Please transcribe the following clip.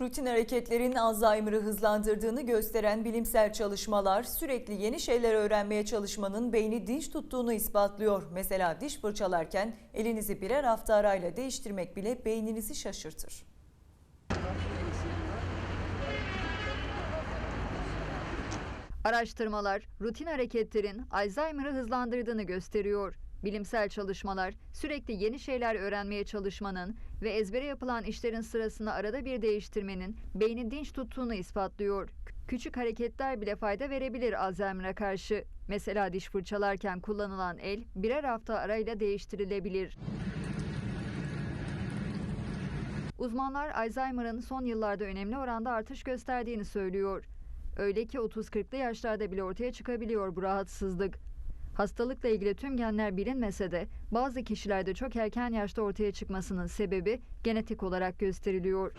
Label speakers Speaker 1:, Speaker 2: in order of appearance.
Speaker 1: Rutin hareketlerin Alzheimer'ı hızlandırdığını gösteren bilimsel çalışmalar sürekli yeni şeyler öğrenmeye çalışmanın beyni dinç tuttuğunu ispatlıyor. Mesela diş fırçalarken elinizi birer hafta arayla değiştirmek bile beyninizi şaşırtır.
Speaker 2: Araştırmalar rutin hareketlerin Alzheimer'ı hızlandırdığını gösteriyor. Bilimsel çalışmalar sürekli yeni şeyler öğrenmeye çalışmanın ve ezbere yapılan işlerin sırasında arada bir değiştirmenin beyni dinç tuttuğunu ispatlıyor. Küçük hareketler bile fayda verebilir Alzheimer'a karşı. Mesela diş fırçalarken kullanılan el birer hafta arayla değiştirilebilir. Uzmanlar Alzheimer'ın son yıllarda önemli oranda artış gösterdiğini söylüyor. Öyle ki 30-40'lı yaşlarda bile ortaya çıkabiliyor bu rahatsızlık. Hastalıkla ilgili tüm genler bilinmese de bazı kişilerde çok erken yaşta ortaya çıkmasının sebebi genetik olarak gösteriliyor.